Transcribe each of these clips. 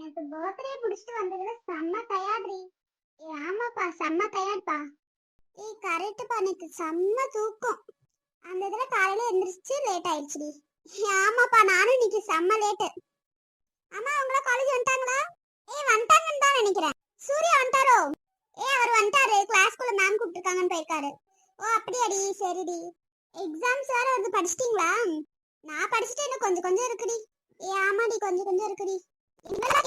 எனக்கு பர்த்டே முடிச்சிட்டு வந்ததுல செம்ம டயர்ட்ரி ஆமாப்பா செம்ம டயர்ட்ப்பா ஏய் கரெக்டுப்பா எனக்கு செம்ம தூக்கம். அந்த இதுல காலையில எந்திரிச்சு லேட் ஆயிடுச்சுடி. ஆமாப்பா நானும் இன்னைக்கு செம்ம லேட்டு அம்மா உங்கள காலேஜ் வந்துட்டாங்களா? ஏய் வந்துட்டாங்கன்னு தான் நினைக்கிறேன். சூர்யா வந்துட்டாரோ? ஏய் அவர் வந்துட்டாரு. கிளாஸ்க்குள்ள மேம் கூப்பிட்டுருக்காங்கன்னு போயிருக்காரு. ஓ அப்படியாடி சரிடி. எக்ஸாம்ஸ் வேற வந்து படிச்சிட்டிங்களா? நான் படிச்சுட்டு இன்னும் கொஞ்சம் கொஞ்சம் இருக்குடி. ஏ ஆமாடி கொஞ்சம் கொஞ்சம் இருக்குடி. என்னடா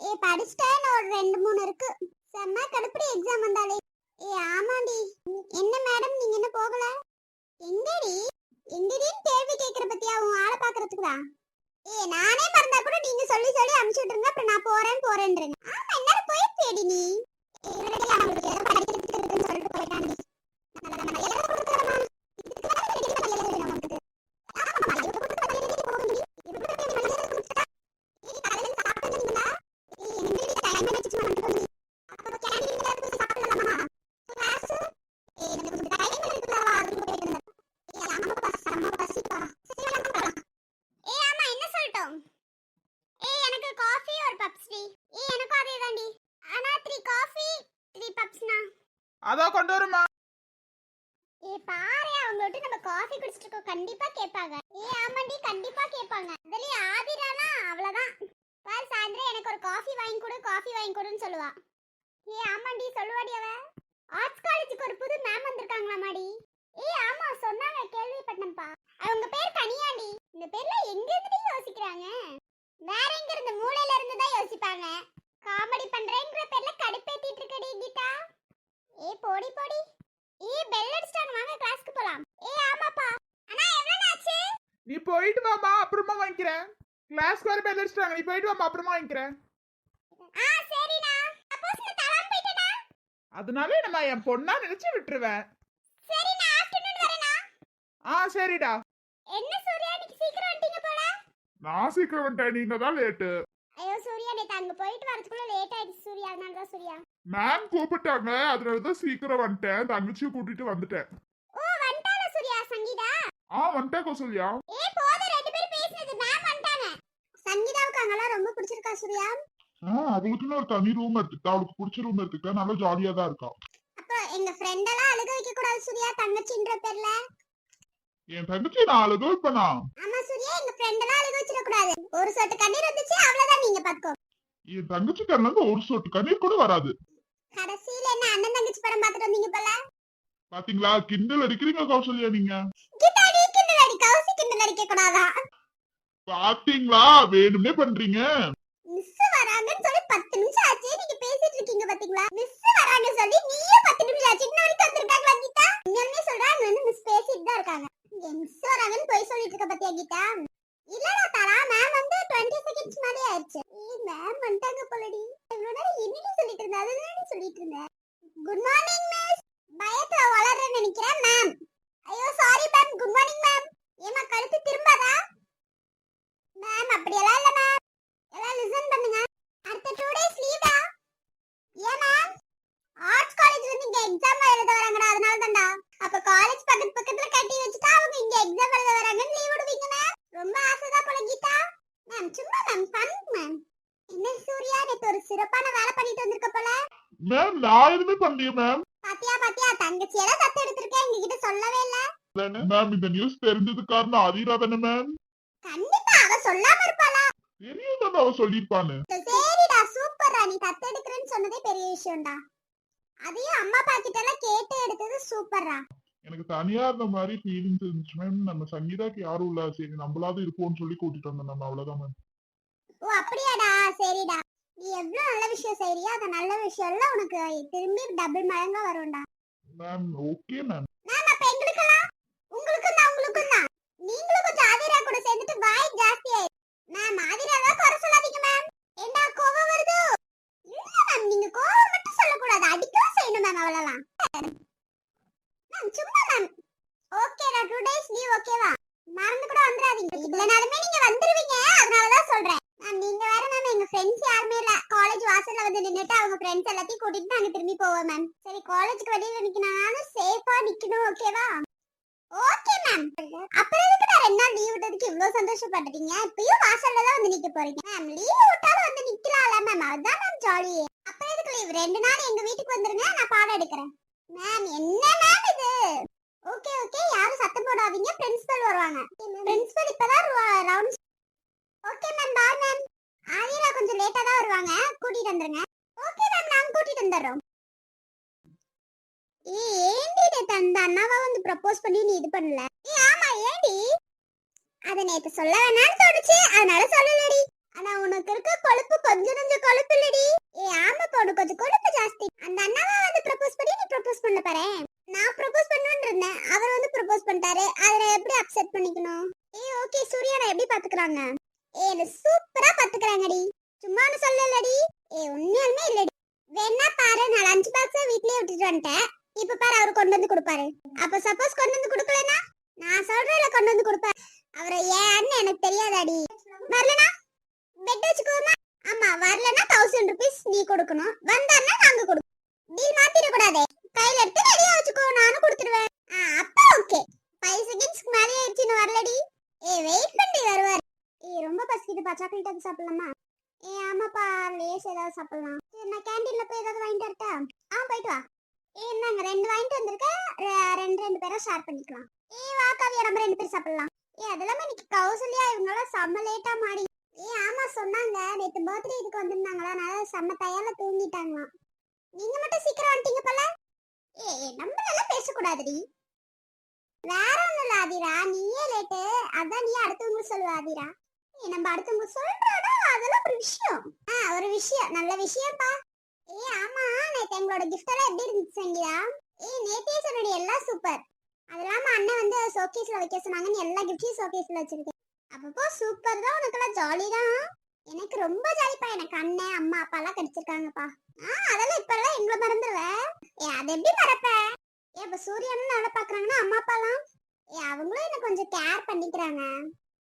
ஏ படிச்சிட்டேன் ஒரு ரெண்டு மூணு இருக்கு செம்ம கடுப்படி எக்ஸாம் வந்தாலே ஏ ஆமாடி என்ன மேடம் நீங்க என்ன போகல எங்கடி எங்கடின்னு கேள்வி கேக்குற பத்தியா உன் ஆளை பாக்குறதுக்குதா தான் ஏ நானே மறந்தா கூட நீங்க சொல்லி சொல்லி அனுப்பிச்சு விட்டுருங்க அப்புறம் நான் போறேன் போறேன்றேன் ஆமா என்னால போயிருப்பேடி நீ சொல்லிட்டு போயிட்டான்டி. நம்ம- நம்ம எழுத கொடுக்கறோமா? இதுக்கு மேல எழுத எழுத நமக்கு. ஆமா, எழுத கொடுத்து பதில் எழுதி போக முடியும். இவனுக்கு எப்படி எழுத கொடுத்துட்டா? ஏய், காலையில சாப்பிட்டதுங்களா? ஏய், எங்கடி time வச்சுட்டு வந்துட்டு வந்தீங்க? அப்போ canteen ல போய் சாப்பிடலாமா? class? ஏய், எனக்கு கொஞ்சம் time இருக்குல்ல, அதுக்கு போயிட்டு இருந்தேன். ஏய், ஆமாப்பா, செம்ம பசிப்பா. சரி, வாங்க போலாம். ஏய், ஆமா, என்ன சொல்லட்டும்? ஏய், எனக்கு காஃபி ஒரு பப்ஸ் டி. ஏய், எனக்கும் அதே தாண்டி. ஆனா த்ரீ காஃபி த்ரீ பப்ஸ்னா அதோ கொண்டு வருமா? ஏ பாரு அவங்க விட்டு நம்ம காஃபி குடிச்சிட்டு இருக்கோம். கண்டிப்பா கேட்பாங்க. ஏ ஆமாண்டி கண்டிப்பா கேட்பாங்க. அதுலயும் ஆதிரானா? அவ்வளவுதான். பாரு சாயந்தரம் எனக்கு ஒரு காஃபி வாங்கி கொடு காஃபி வாங்கி கொடுன்னு சொல்லுவா. ஏ ஆமாண்டி சொல்லுவாடி அவ. ஆர்ட்ஸ் காலேஜுக்கு ஒரு புது மேம் வந்திருக்காங்களா மாடி ஏ ஆமா சொன்னாங்க கேள்விப்பட்டேன்ப்பா. அவங்க பேர் கனியாண்டி இந்த பேர்ல எங்க இருந்து யோசிக்கிறாங்க வேற எங்க இருந்து மூளையில இருந்து தான் யோசிப்பாங்க காமெடி பண்றேங்கிற பேர்ல கடுப்பேத்திட்டு இருக்கடி கீதா ஏ போடி போடி ஏ பெல் அடிச்சிட்டாங்க வாங்க கிளாஸ்க்கு போலாம் ஏ ஆமாப்பா அண்ணா எவ்வளவு ஆச்சு நீ போயிட்டு வாமா அப்புறமா வாங்கிக்கிறேன். கிளாஸ்க்கு வர பேர் அடிச்சிட்டாங்க நீ போயிட்டு வாமா அப்புறமா வாங்கிக்கிறேன். அதனால நம்ம என் பொண்ணா நினைச்சு விட்டுருவேன். ஆ சரிடா. என்ன சூர்யா இன்னைக்கு சீக்கிரம் வந்துட்டீங்க போல? நான் சீக்கிரம் வந்துட்டேன். நீங்க தான் லேட்டு ஐயோ சூர்யா நேத்து அங்க போயிட்டு வரதுக்குள்ள லேட் ஆயிடுச்சு சூர்யா. அதனால தான் சூர்யா. மேம் கூப்பிட்டாங்க. அதனால தான் சீக்கிரம் வந்துட்டேன். தங்கச்சியை கூட்டிட்டு வந்துட்டேன். ஓ வந்துட்டால சூர்யா சங்கீதா? ஆ வந்துட்டேன் கௌசல்யா ஏ போதும் ரெண்டு பேரும் பேசினது மேம் வந்துட்டாங்க சங்கீதாவுக்கு அங்கெல்லாம் ரொம்ப பிடிச்சிருக்கா சூர்யா? ஆ அவளுக்குன்னு ஒரு தனி ரூம் எடுத்துக்கிட்டா அவளுக்கு பிடிச்ச ரூம் எடுத்துக்கிட்டா நல்லா ஜாலியா தான் இருக்கா. அப்போ எங்க ஃப்ரெண்ட் எல்லாம் அழுக வைக்க கூடாது சூர்யா தங்கச்சின்ற பேர்ல. என் தங்கச்சி நான் அழுக வைப்பனா ஆமா சூர்யா எங்க ஃப்ரெண்ட் எல்லாம் அழுக வச்சிட கூடாது. ஒரு சொட்டு கண்ணீர் வந்துச்சு அவ்வளவுதான் நீங்க பாத்துக்கோ. என் தங்கச்சி கண்ணுல ஒரு சொட்டு கண்ணீர் கூட வராது. கடைசியில என்ன அண்ணன் தங்கச்சி படம் பார்த்துட்டு வந்தீங்க போல? பாத்தீங்களா? கிண்டல் அடிக்கிறீங்க கௌசல்யா நீங்க? கிட்டாடி கிண்டல் அடி கௌசி கிண்டல் அடிக்க கூடாதா? பாத்தீங்களா? வேணும்னே பண்றீங்க. மிஸ் வராங்கன்னு சொல்லி பத்து நிமிஷம் ஆச்சு. நீங்க பேசிட்டு இருக்கீங்க பாத்தீங்களா? மிஸ் வராங்க சொல்லி நீயே பத்து நிமிஷம் ஆச்சு. இன்ன வரைக்கும் வந்திருக்காங்களா கீதா? உண்மையாலுமே சொல்றாங்க வந்து மிஸ் பேசிட்டு தான் இருக்காங்க. மிஸ் வராங்கன்னு போய் சொல்லிட்டு இருக்க பாத்தியா கீதா? இல்லடா தாரா மேம் வந்து டுவெண்ட்டி செகண்ட்ஸ் மேலே ஆயிடுச்சு. மேம் வந்துட்டாங்க போலடி. இவ்வளவு நேரம் என்னடி சொல்லிட்டு இருந்தா? அதுதான் சொல்லிட்டு இருந்தேன் குட் மார்னிங் மிஸ் பயத்துல வளர்றேன்னு நினைக்கிறேன் மேம் ஐயோ sorry ma'am good morning ma'am ஏமா கழுத்து திரும்பாதா? மேம் அப்படியெல்லாம் இல்ல மேம் எல்லாம் லிசன் பண்ணுங்க. அடுத்த டூ டேஸ் லீவா ஏன் மேம் ஆர்ட்ஸ் காலேஜ் வந்து இங்க எக்ஸாம் எழுத வராங்கடா அதனால தான்டா அப்ப காலேஜ் பக்கத்து பக்கத்துல கட்டி வச்சுட்டா அவங்க இங்க எக்ஸாம் எழுத வராங்கன்னு லீவ் விடுவீங்க மேம் ரொம்ப ஆசைதான் போல கீதா. மேம் சும்மா மேம் ஃபன் மேம் என்ன சூர்யா? நேத்து ஒரு சிறப்பான வேலை பண்ணிட்டு வந்திருக்க போல. மேம் நான் எதுவுமே பண்ணலையே மேம் பாத்தியா பாத்தியா? தங்கச்சி எல்லாம் தத்து எடுத்திருக்கேன் எங்க கிட்ட சொல்லவே இல்ல. மேம் இந்த நியூஸ் தெரிஞ்சது காரணம் அதீரா தானே மேம் கண்டிப்பா அவ சொல்லாம இருப்பாளா? தெரியும் தானே அவ சொல்லிருப்பான்னு சரிடா சூப்பர்டா நீ தத்து எடுக்கிறேன்னு சொன்னதே பெரிய விஷயம்டா. அதையும் அம்மா அப்பா கிட்ட எல்லாம் கேட்டு எடுத்தது சூப்பர்டா எனக்கு தனியா இருந்த மாதிரி ஃபீலிங்ஸ் இருந்துச்சு மேம் நம்ம சங்கீதாக்கு யாரும் இல்ல. சரி நம்மளாவது இருப்போம்னு சொல்லி கூட்டிட்டு வந்தோம் மேம் அவ்வளவுதான் மேம் ஓ அப்படியாடா? சரிடா. நீ எவ்வளவு நல்ல விஷயம் செய்றியோ அந்த நல்ல விஷயம் எல்லாம் உனக்கு திரும்பி டபுள் மடங்கா வரும்டா. மேம் ஓகே மேம் மேம் அப்ப எங்களுக்கெல்லாம்? உங்களுக்கும் தான் உங்களுக்கும் தான். நீங்களும் கொஞ்சம் ஆதிரா கூட சேர்ந்துட்டு வாய் ஜாஸ்தி ஆயிரு. மேம் ஆதிராவா குறை சொல்லாதீங்க மேம் என்ன கோவம் வருது? இல்ல மேம் நீங்க கோவம் மட்டும் சொல்லக்கூடாது. அடிக்கவும் செய்யணும் மேம் அவ்வளவுதான் மேம் சும்மா மேம் ஓகேடா டூ டேஸ் லீவ் ஓகேவா மறந்து கூட வந்துடாதீங்க. இல்லைனாலுமே நீங்க வந்துருவீங்க. அதனாலதான் சொல்றேன். மேம் நீங்க வேற மேம் எங்க ஃப்ரெண்ட்ஸ் யாருமே இல்ல. காலேஜ் வாசல்ல வந்து நின்னுட்டு அவங்க ஃப்ரெண்ட்ஸ் எல்லாத்தையும் கூட்டிட்டு நாங்க திரும்பி போவோம் மேம் சரி காலேஜ்க்கு வெளியில நிக்கணும் சேஃபா நிக்கணும் ஓகேவா ஓகே மேம். அப்புறம் எதுக்கு நான் ரெண்டு நாள் லீவ் விட்டதுக்கு இவ்வளோ சந்தோஷப்பட்டுட்டீங்க? இப்பயும் வாசல்ல தான் வந்து நிக்க போறீங்க. மேம் லீவ் விட்டாலும் வந்து நிக்கலாம்ல மேம். அதுதான் மேம் ஜாலி அப்புறம் எதுக்கு லீவ் ரெண்டு நாள் எங்க வீட்டுக்கு வந்துருங்க நான் பாடம் எடுக்கிறேன். மேம் என்ன மேம் இது? Okay okay. யாரும் சத்தம் போடாதீங்க. பிரின்சிபல் வருவாங்க. பிரின்சிபல் இப்பதான் round okay ma'am bye ma'am. Aathira கொஞ்சம் லேட்டா தான் வருவாங்க. கூட்டிட்டு வந்துருங்க. ஓகே மேம் நாங்க கூட்டிட்டு வந்துடுறோம். ஏய் ஏண்டி நேத்து அந்த அண்ணாவா வந்து ப்ரப்போஸ் பண்ணி நீ இது பண்ணல? ஏ ஆமா ஏண்டி அத நேத்து சொல்ல வேணாம்னு தோணுச்சு. அதனால சொல்லலடி. ஆனா உனக்கு இருக்க கொழுப்பு கொஞ்சம் கொஞ்சம் கொழுப்பு இல்லடி. ஏய் ஆமா பொண்ணு கொஞ்சம் கொழுப்பு ஜாஸ்தி. அந்த அண்ணாவா வந்து ப்ரப்போஸ் பண்ணி நீ ப்ரப்போஸ் பண்ண பாரு. நான் ப்ரப்போஸ் பண்ணணும்னு இருந்தேன். அவர் வந்து ப்ரப்போஸ் பண்ணிட்டாரு. அதை எப்படி அக்செப்ட் பண்ணிக்கணும்? ஏய் ஓகே சூர்யா நான் எப்படி பாத்துக்கறாங்க ஏய் என்ன சூப்பரா பாத்துக்கறாங்கடி சும்மா ஒண்ணு சொல்லலடி ஏய் உண்மையாலுமே இல்லடி வேணா பாரு நான் லஞ்ச் பாக்ஸ் வீட்லயே விட்டுட்டு வந்துட்டேன் இப்ப பாரு அவர் கொண்டு வந்து கொடுப்பாரு அப்ப சப்போஸ் கொண்டு வந்து கொடுக்கலனா நான் சொல்றேன்ல கொண்டு வந்து கொடுப்பாரு அவரை ஏன்னு எனக்கு தெரியாதாடி வரலனா பெட் வச்சுக்கோமா வரலன்னா தௌசண்ட் ருபீஸ் நீ கொடுக்கணும். வந்தான்னா நாங்க கொடுக்கணும். டீல் மாத்திட கூடாதே கையில எடுத்து ரெடியா வச்சுக்கோ நானும் கொடுத்துருவேன். அப்ப ஓகே ஃபைவ் செகண்ட்ஸ்க்கு மேலே ஆயிடுச்சுன்னு வரலடி. ஏ வெயிட் பண்ணி வருவார். ஏ ரொம்ப பசிக்குதுப்பா சாக்லேட் அது சாப்பிடலாமா? ஏ ஆமாப்பா லேஸ் ஏதாவது சாப்பிடலாம். சரி நான் கேண்டீன்ல போய் ஏதாவது வாங்கிட்டு வரட்டா? ஆ போயிட்டு வா. ஏ நாங்க ரெண்டு வாங்கிட்டு வந்திருக்கேன். ரெண்டு ரெண்டு பேரும் ஷேர் பண்ணிக்கலாம். ஏ வா காவியா நம்ம ரெண்டு பேரும் சாப்பிடலாம். ஏ அதெல்லாம் இன்னைக்கு கௌசல்யா இவங்கெல்லாம் செம்ம லேட்டா மாடி. ஏ ஆமா சொன்னாங்க. நேத்து பர்த்டே இதுக்கு வந்திருந்தாங்களா? அதனால செம்ம தயால தூங்கிட்டாங்களாம். நீங்க மட்டும் சீக்கிரம் வந்துட்டீங்க போல? ஏ நம்ம எல்லாம் பேசக்கூடாதுடி. வேற ஒண்ணும் இல்ல ஆதிரா. நீயே லேட்டு. அதான் நீ அடுத்தவங்க சொல்லுவ ஆதிரா. ஏ நம்ம அடுத்தவங்க சொல்றோம்னா அதெல்லாம் ஒரு விஷயம். ஆ ஒரு விஷயம். நல்ல விஷயம்ப்பா. ஏ ஆமா. நேத்து எங்களோட கிஃப்ட் எல்லாம் எப்படி இருந்துச்சு சங்கீதா? ஏ நேத்தே சொன்னடி எல்லாம் சூப்பர் அது இல்லாம அண்ணன் வந்து ஷோகேஸ்ல வைக்க சொன்னாங்கன்னு எல்லா கிஃப்டையும் ஷோகேஸ்ல வச்சிருக்கேன். அப்பப்போ சூப்பர் தான் உனக்கெல்லாம் ஜாலி தான். எனக்கு ரொம்ப ஜாலிப்பா எனக்கு அண்ணன் அம்மா அப்பா எல்லாம் கிடைச்சிருக்காங்கப்பா. ஆ அதெல்லாம் இப்ப எல்லாம் எங்களை மறந்துடுவ ஏ அது எப்படி மறப்ப? ஏ இப்ப சூரியன் நல்லா பாக்குறாங்கன்னா அம்மா அப்பாலாம்? ஏ அவங்களும் என்ன கொஞ்சம் கேர் பண்ணிக்கிறாங்க.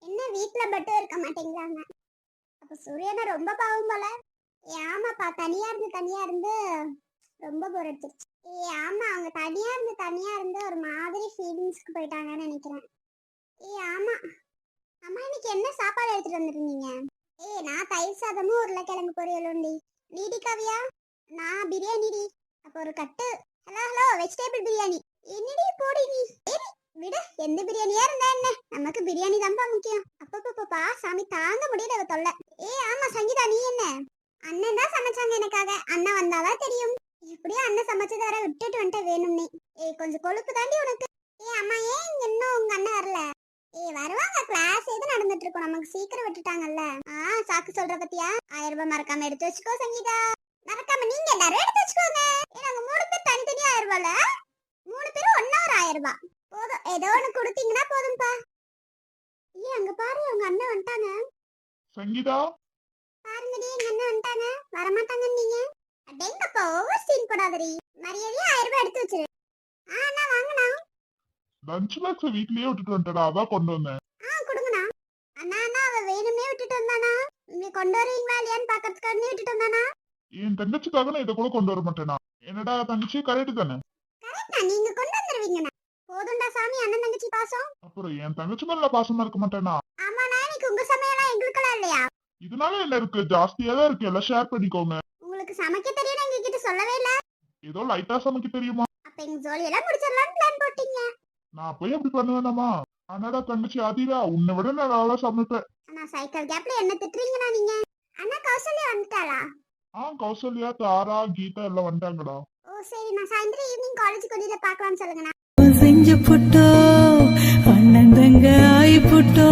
என்ன வீட்ல மட்டும் இருக்க மாட்டேங்கிறாங்க. அப்ப சூரியனை ரொம்ப பாவம் போல. ஏ ஆமாப்பா. தனியா இருந்து தனியா இருந்து ரொம்ப போர் அடிச்சிருச்சு. ஏ ஆமா அவங்க தனியா இருந்து தனியா இருந்து ஒரு மாதிரி ஃபீலிங்ஸ்க்கு போயிட்டாங்கன்னு நினைக்கிறேன். ஏ ஆமா. அம்மா இன்னைக்கு என்ன சாப்பாடு எடுத்துட்டு வந்திருந்தீங்க? ஏய் நான் தயிர் சாதமும் உருளைக்கிழங்கு பொரியலும்டி. நீடி கவியா? நான் பிரியாணிடி. அப்போ ஒரு கட்டு. Hello hello vegetable biryani. என்னடி போடி நீ? சரி விடு. எந்த பிரியாணியா இருந்தா என்ன? நமக்கு பிரியாணி தான்ப்பா முக்கியம். அப்பப்பப்பா சாமி தாங்க முடியல அவ தொல்லை. ஏய் ஆமா சங்கீதா நீ என்ன? அண்ணன் தான் சமைச்சாங்க எனக்காக. அண்ணன் வந்தாதான் தெரியும். எப்படியும் அண்ணன் சமைச்சத வர விட்டுட்டு வந்துட்ட வேணும்னே. ஏய் கொஞ்சம் கொழுப்பு தாண்டி உனக்கு. ஏய் அம்மா ஏன் இங்க இன்னும் உங்க அண்ணன் வரல? ஏய் வருவாங்க கிளாஸ் எது நடந்துட்டு இருக்கும் நமக்கு சீக்கிரம் விட்டுட்டாங்கல்ல. ஆ சாக்கு சொல்ற பத்தியா? ஆயிரம் ரூபாய் மறக்காம எடுத்து வச்சுக்கோ சங்கீதா. மறக்காம நீங்க எல்லாரும் எடுத்து வச்சுக்கோங்க. ஏ நாங்க மூணு பேர் தனித்தனியா ஆயிரம் ரூபாய்ல? மூணு பேரும் ஒன்னா ஒரு ஆயிரம் ரூபாய். போதும். ஏதோ ஒண்ணு கொடுத்தீங்கன்னா போதும்பா. ஏய் அங்க பாரு உங்க அண்ணன் வந்துட்டாங்க. சங்கீதா? பாருங்கடி எங்க அண்ணன் வந்துட்டாங்க. வரமாட்டாங்க நீங்க அடேங்கப்பா ஓவர் சீன் போடாதடி. மரியாதையா ஆயிரம் ரூபாய் எடுத்து வச்சிரு. ஆ லஞ்ச் பாக்ஸ் வீட்லயே விட்டுட்டு வந்துட்டடா. அதான் கொண்டு வந்தேன் ஆ கொடுங்கண்ணா அண்ணா அண்ணா அவ வேணுமே விட்டுட்டு வந்தானா இங்க கொண்டு வருவீங்களா இல்லையான்னு பாக்கிறதுக்காக விட்டுட்டு வந்தானா? என் தங்கச்சிக்காக நான் இதை கூட கொண்டு வர மாட்டேனா? என்னடா தங்கச்சி கரெக்ட் தானே? கரெக்டா நீங்க கொண்டு வந்துருவீங்கண்ணா போதும்டா சாமி அண்ணன் தங்கச்சி பாசம். அப்புறம் என் தங்கச்சி மேல பாசமா இருக்க மாட்டேனா? ஆமாண்ணா இன்னைக்கு உங்க சமையலாம் எங்களுக்கெல்லாம் இல்லையா? இதனால என்ன இருக்கு? ஜாஸ்தியா தான் இருக்கு. எல்லாம் ஷேர் பண்ணிக்கோங்க. உங்களுக்கு சமைக்க தெரியும் எங்க கிட்ட சொல்லவே இல்ல. ஏதோ லைட்டா சமைக்க தெரியுமா? அப்ப எங்க ஜோலியெல்லாம் முடிச்சிடலாம்னு பிளான் போட்டீங்க. நான் போய் அப்படி பண்ணுவேனாமா? ஆனாடா தங்கச்சி ஆதிரா உன்னை விட நான் நல்லா சமைப்பேன். அண்ணா சைக்கிள் கேப்ல என்ன திட்டுறீங்கண்ணா நீங்க? அண்ணா கௌசல்யா வந்துட்டாளா? ஆ கௌசல்யா தாரா கீதா எல்லாம் வந்துட்டாங்கடா. ஓ சரி நான் சாயந்தரம் ஈவினிங் காலேஜ் கொஞ்சம் பார்க்கலாம்னு சொல்லுங்கண்ணா. செஞ்சு புட்டோ அண்ணன் தங்க ஆயி புட்டோ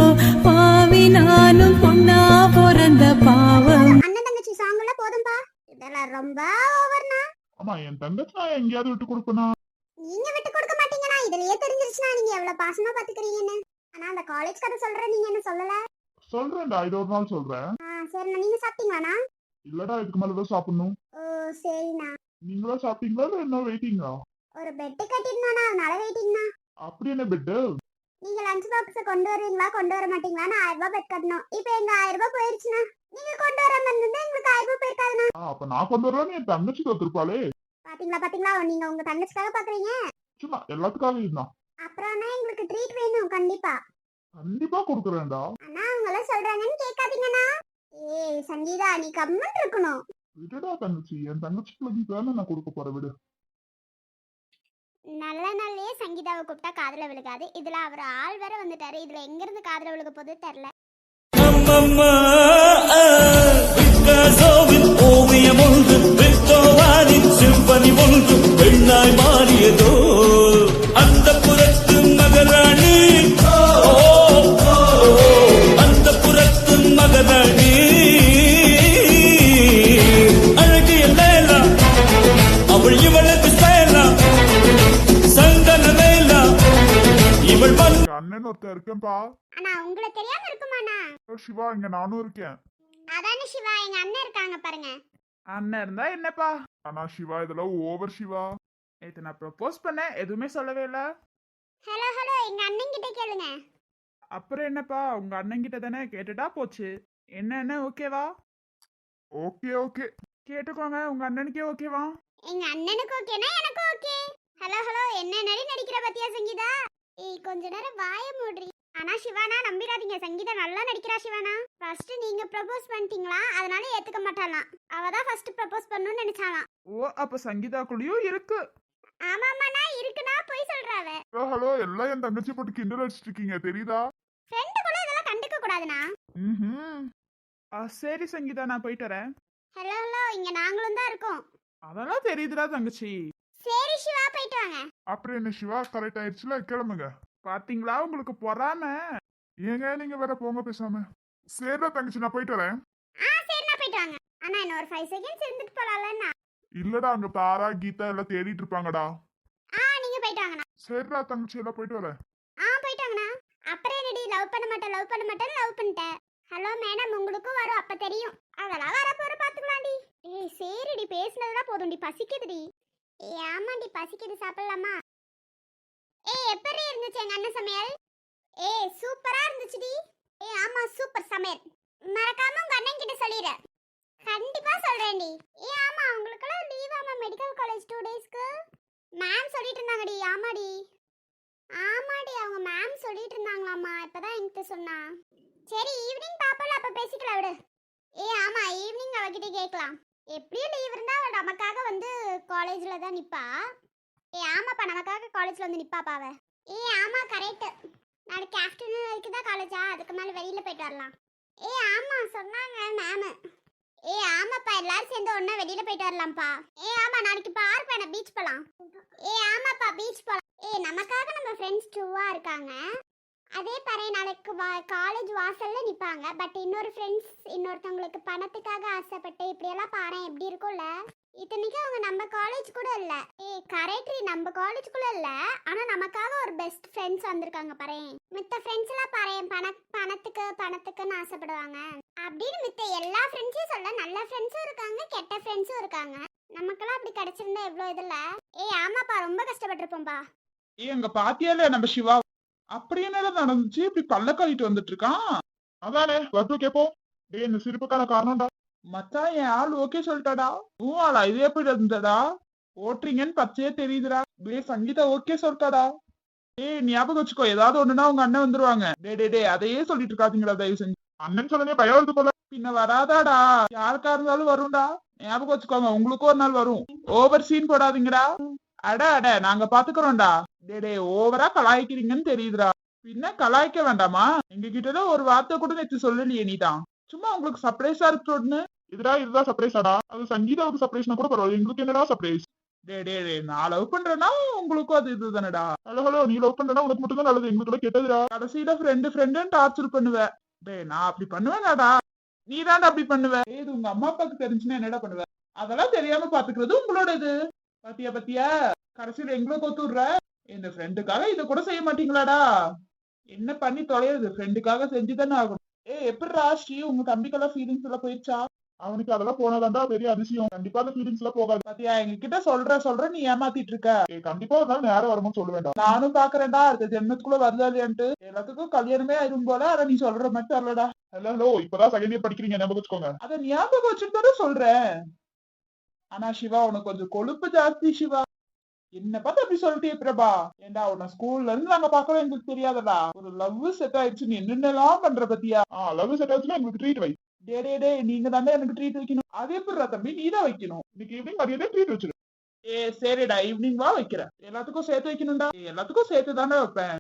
பாவி நானும் பொண்ணா பிறந்த பாவம். அண்ணன் தங்கச்சி சாங் எல்லாம் போதும்பா. இதெல்லாம் ரொம்ப ஓவர்னா ஆமா என் தங்கச்சி நான் எங்கேயாவது விட்டு கொடுப்பேனா? நீங்க விட்டு கொடுக்க மாட்டீங்கண்ணா இதுலயே தெரிஞ்சிருச்சுனா நீங்க எவ்வளவு பாசமா பாத்துக்கிறீங்கன்னு ஆனா அந்த காலேஜ் கதை சொல்ற நீங்க என்ன சொல்லல? சொல்றேன்டா இது ஒரு நாள் சொல்றேன். ஆ சரிண்ணா. நீங்க சாப்பிட்டீங்களாண்ணா? இல்லடா இதுக்கு மேலதான் சாப்பிடணும். ஓ சரிண்ணா. நீங்களா சாப்பிட்டீங்களா இல்ல என்ன வெயிட்டிங்கா ஒரு பெட்டு கட்டிருந்தோண்ணா அதனால வெயிட்டிங்ண்ணா அப்படி என்ன பெட்டு நீங்க லஞ்ச் பாக்ஸ் கொண்டு வருவீங்களா கொண்டு வர மாட்டீங்களான்னு ஆயிரம் ரூபாய் பெட் கட்டணும். இப்போ எங்க ஆயிரம் ரூபாய் போயிருச்சுண்ணா. நீங்க கொண்டு வராம இருந்திருந்தா எங்களுக்கு ஆயிரம் ரூபாய் போயிருக்காதுண்ணா. அப்ப நான் கொண்டு வரலான்னு என் தங்கச்சி தத்துருப்பாளே. பாத்தீங்களா பாத்தீங்களா? நீங்க உங்க தங்கச்சிக்காக பாக்குறீங்க? சும்மா எல்லாத்துக்காக இருந்தான் அப்புறம்னா எங்களுக்கு ட்ரீட் வேணும் கண்டிப்பா. கண்டிப்பா கொடுக்குறேன்டா. ஆனா அவங்க எல்லாம் சொல்றாங்கன்னு கேட்காதீங்கண்ணா. ஏய் சங்கீதா நீ கம்மன் இருக்கணும். விடுடா தங்கச்சி. என் தங்கச்சி பிள்ளைக்கு தானே நான் கொடுக்க போறேன் விடு. நல்ல நாள்லயே சங்கீதாவை கூப்பிட்டா காதுல விழுகாது. இதுல அவர் ஆள் வேற வந்துட்டாரு. இதுல எங்க இருந்து காதுல விழுக போகுது தெரியல. ஓவியம் ஒன்று சிம்பனி ஒன்று பெண்ணாய் மாறியதோ அந்த புறத்து மகராணி அந்த புறத்து மகராணி அழகிய லேலா அவள் இவளுக்கு சேலா சந்தன வேலா இவள் அண்ணன் ஒருத்தன் இருக்கேன்பா ஆனா உங்களை தெரியாம இருக்குமாண்ணா? சிவா இங்க நானும் இருக்கேன். அதானே சிவா எங்க அண்ணன் இருக்காங்க பாருங்க. அண்ணன் இருந்தா என்னப்பா? ஆனா சிவா இதெல்லாம் ஓவர் சிவா. நேத்து நான் ப்ரப்போஸ் பண்ணேன் எதுவுமே சொல்லவே இல்ல. ஹலோ ஹலோ எங்க அண்ணன் கிட்ட கேளுங்க. அப்புறம் என்னப்பா உங்க அண்ணன் கிட்ட தானே கேட்டுட்டா போச்சு. என்ன என்ன ஓகேவா? Okay okay. கேட்டுக்கோங்க உங்க அண்ணனுக்கே ஓகேவா? எங்க அண்ணனுக்கு ஓகேனா எனக்கு ஓகே. ஹலோ ஹலோ என்ன நடி நடிக்கிற பத்தியா சங்கீதா? ஏய் கொஞ்ச நேரம் வாய மூடுறி ஆனா சிவானா நம்பிடாதீங்க. சங்கீதா நல்லா நடிக்கிறா சிவானா. ஃபர்ஸ்ட் நீங்க ப்ரப்போஸ் பண்ணிட்டீங்களா? அதனால ஏத்துக்க மாட்டாளாம் அவ தான் ஃபர்ஸ்ட் ப்ரப்போஸ் பண்ணணும்னு நினைச்சாலாம். ஓ அப்ப சங்கீதாக்குள்ளயும் இருக்கு. ஆமாமாண்ணா இருக்குனா போய் சொல்றாவ ஹலோ ஹலோ எல்லாம் என் தங்கச்சி போட்டு கிண்டல் அடிச்சிட்டு இருக்கீங்க தெரியுதா? ஃப்ரெண்டுக்குள்ள இதெல்லாம் கண்டுக்க கூடாதுண்ணா. ஆ, சரி சங்கீதா நான் போயிட்டு வரேன். ஹலோ ஹலோ இங்க நாங்களும் தான் இருக்கோம். அதெல்லாம் தெரியுதுடா தங்கச்சி. சரி சிவா போயிட்டு வாங்க. அப்புறம் என்ன சிவா கரெக்ட் ஆயிடுச்சுல? கிளம்புங்க. பாத்தீங்களா உங்களுக்கு பொறாம? ஏங்க நீங்க வேற போங்க பேசாம. சரிடா தங்கச்சி நான் போயிட்டு வரேன். ஆ சரிண்ணா போயிட்டு வாங்க. அண்ணா இன்னும் ஒரு ஃபைவ் செகண்ட்ஸ் இருந்துட்டு போலாம்லண்ணா இல்லடா அங்க தாரா கீதா எல்லாம் தேடிட்டு இருப்பாங்கடா. ஆ நீங்க போயிட்டு வாங்கண்ணா. சரிடா தங்கச்சி எல்லாம் போயிட்டு வரேன். ஆ போயிட்டாங்கண்ணா அப்புறம் என்னடி லவ் பண்ண மாட்டேன் லவ் பண்ண மாட்டேன் லவ் பண்ணிட்டேன். ஹலோ மேடம் உங்களுக்கும் வரும் அப்ப தெரியும். அதெல்லாம் வர போற பாத்துக்கலாம்டி. ஏய் சரிடி பேசுனதுதான் போதும்டி பசிக்குதுடி. ஏய் ஆமாண்டி பசிக்குது சாப்பிடலாமா? ஏய் எப்படி இருந்துச்சு எங்க அண்ணன் சமையல்? ஏய் சூப்பரா இருந்துச்சுடி. ஏய் ஆமா சூப்பர் சமையல். மறக்காம உங்க அண்ணன் கிட்ட சொல்லிடு கண்டிப்பா சொல்றேன்டி. ஏய் ஆமா உங்களுக்கெல்லாம் லீவ் ஆமா மெடிக்கல் காலேஜ் டூ டேஸ்க்கு மேம் சொல்லிட்டு இருந்தாங்கடி. ஆமாடி. ஆமாடி அவங்க மேம் சொல்லிட்டு இருந்தாங்களாமா. இப்பதான் என்கிட்ட சொன்னா. சரி ஈவினிங் பாப்பல அப்ப பேசிக்கலாம் விடு. ஏ ஆமா ஈவினிங் அவகிட்ட கேட்கலாம். எப்படியும் லீவ் இருந்தா அவ நமக்காக வந்து காலேஜ்ல தான் நிப்பா. ஏ ஆமாப்பா நமக்காக காலேஜில் வந்து நிப்பாப்பா அவ. ஏ ஆமா கரெக்டு நாளைக்கு ஆஃப்டர்நூன் வரைக்கும் தான் காலேஜா அதுக்கு மேலே வெளியில் போயிட்டு வரலாம். ஏ ஆமா சொன்னாங்க மேம் ஏ ஆமாப்பா எல்லாரும் சேர்ந்து ஒண்ணா வெளியில போயிட்டு வரலாம்ப்பா. ஏ ஆமா நாளைக்கு பார்ப்பேன் வேணாம் பீச் போலாம். ஏ ஆமாப்பா பீச் போலாம். ஏய் நமக்காக நம்ம ஃப்ரெண்ட்ஸ் டூவா இருக்காங்க. அதே பாரு நாளைக்கு வா காலேஜ் வாசல்ல நிற்பாங்க பட் இன்னொரு ஃப்ரெண்ட்ஸ் இன்னொருத்தவங்களுக்கு பணத்துக்காக ஆசைப்பட்டு இப்படியெல்லாம் பாறை எப்படி இருக்கும்ல? இத்தனைக்கும் அவங்க நம்ம காலேஜ் கூட இல்ல. ஏய் கரெக்ட்ரி நம்ம காலேஜ் கூட இல்ல. ஆனா நமக்காக ஒரு பெஸ்ட் ஃப்ரெண்ட்ஸ் வந்திருக்காங்க பாரு. மித்த ஃப்ரெண்ட்ஸ் எல்லாம் பாரு பண பணத்துக்கு பணத்துக்குன்னு ஆசைப்படுவாங்க. அப்படின்னு மித்த எல்லா ஃப்ரெண்ட்ஸையும் சொல்ல நல்ல ஃப்ரெண்ட்ஸும் இருக்காங்க கெட்ட ஃப்ரெண்ட்ஸும் இருக்காங்க. நமக்கெல்லாம் அப்படி கிடைச்சிருந்தா எவ்வளோ இதுல ஏய் ஆமாப்பா ரொம்ப கஷ்டப்பட்டிருப்போம்ப்பா ஏ அங்க பாத்தியால நம்ம சிவா? அப்படி என்னடா நடந்துச்சு. இப்படி பல்ல காலிட்டு வந்துட்டு இருக்கான் அதானே வரட்டும் கேப்போம் டேய் இந்த சிரிப்புக்கான காரணம்டா. மச்சான் என் ஆள் ஓகே சொல்லிட்டாடா. ஊ ஆளா? இது எப்படி இருந்தடா? ஓட்டுறீங்கன்னு பச்சையே தெரியுதுடா. டேய் சங்கீதா ஓகே சொல்லிட்டாடா. ஏய் ஞாபகம் வச்சுக்கோ ஏதாவது ஒண்ணுனா உங்க அண்ணன் வந்துருவாங்க. டே டே டே அதையே சொல்லிட்டு இருக்காதீங்களா தயவு செஞ்சு. அண்ணன் சொல்லவே பயம் வருது போல. பின்ன வராதாடா. யாருக்கா இருந்தாலும் வரும்டா. ஞாபகம் வச்சுக்கோங்க உங்களுக்கும் ஒரு நாள் வரும். ஓவர் சீன் போடாதீங்கடா. அட அட நாங்க பாத்துக்கிறோம்டா. டே டே ஓவரா கலாய்க்கிறீங்கன்னு தெரியுதுடா. பின்ன கலாய்க்க வேண்டாமா? எங்க கிட்டதான் ஒரு வார்த்தை கூட நேத்து சொல்லலையே நீதான். சும்மா உங்களுக்கு சர்ப்ரைஸா இருக்கணும்னு இதுடா இதுதான் சர்ப்ரைஸாடா அது சங்கீதாவுக்கு சர்ப்ரைஸ்னா கூட பரவாயில்ல. எங்களுக்கு என்னடா சர்ப்ரைஸ் டே டே டே நான் லவ் பண்றேன்னா உங்களுக்கும் அது இதுதானடா. ஹலோ ஹலோ நீ லவ் பண்றனா உனக்கு மட்டும் தான் நல்லது. எங்களுக்கு கூட கெட்டதுடா. கடைசியில ஃப்ரெண்டு ஃப்ரெண்டுன்னு டார்ச்சர் பண்ணுவ. டேய் நான் அப்படி பண்ணுவேனாடா. நீ அப்படி பண்ணுவ. ஏய், இது உங்க அம்மா அப்பாவுக்கு தெரிஞ்சுன்னா என்னடா பண்ணுவ? அதெல்லாம் தெரியாம பாத்துக்கிறது உங்களோட இது பாத்தியா பாத்தியா? கடைசியில எங்களை கொத்துடுற? இந்த ஃப்ரெண்டுக்காக இத கூட செய்ய மாட்டீங்களாடா? என்ன பண்ணி தொலையுது ஃப்ரெண்டுக்காக செஞ்சுதானே ஆகணும். ஏய் எப்படிடா ஸ்ரீ? உங்க தம்பிக்கெல்லாம் ஃபீலிங்ஸ் எல்லாம் போயிடுச்சா? அவனுக்கு அதெல்லாம் போனாதான்டா பெரிய அதிசயம். கண்டிப்பா அந்த ஃபீலிங்ஸ் எல்லாம் போகாது. பாத்தியா எங்க கிட்ட சொல்ற சொல்ற நீ ஏமாத்திட்டு இருக்க. கண்டிப்பா ஒரு நாள் நேரம் வரும்போது சொல்ல வேண்டாம் நானும் பாக்குறேன்டா அடுத்த ஜென்மத்துக்குள்ள வருதா இல்லையான்ட்டு எல்லாத்துக்கும் கல்யாணமே ஆயிரும் போல ஆனா நீ சொல்ற மாதிரி தெரியலடா. ஹலோ ஹலோ இப்பதான் செகண்ட் இயர் படிக்கிறீங்க ஞாபகம் வச்சுக்கோங்க. அத ஞாபகம் வச்சுட்டு தானே சொல்றேன். ஆனா சிவா உனக்கு கொஞ்சம் கொழுப்பு ஜாஸ்தி சிவா. என்ன பார்த்து அப்படி சொல்லிட்டே பிரபா. ஏண்டா உன்னை ஸ்கூல்ல இருந்து நாங்க பாக்குறோம் எங்களுக்கு தெரியாதடா. ஒரு லவ் செட் ஆயிடுச்சு. நீ என்னென்னலாம் பண்ற பத்தியா? ஆ லவ் செட் ஆச்சுன்னா எங்களுக்கு ட்ரீட் வை. டே டே டே நீங்க தானே எனக்கு ட்ரீட் வைக்கணும். அது எப்படிடா தம்பி நீ தான் வைக்கணும். இன்னைக்கு ஈவினிங் மதியமே ட்ரீட் வச்சிரு. ஏ சரிடா ஈவினிங் வா வைக்கிறேன். எல்லாத்துக்கும் சேர்த்து வைக்கணும்டா. எல்லாத்துக்கும் சேர்த்து தானே வைப்பேன்.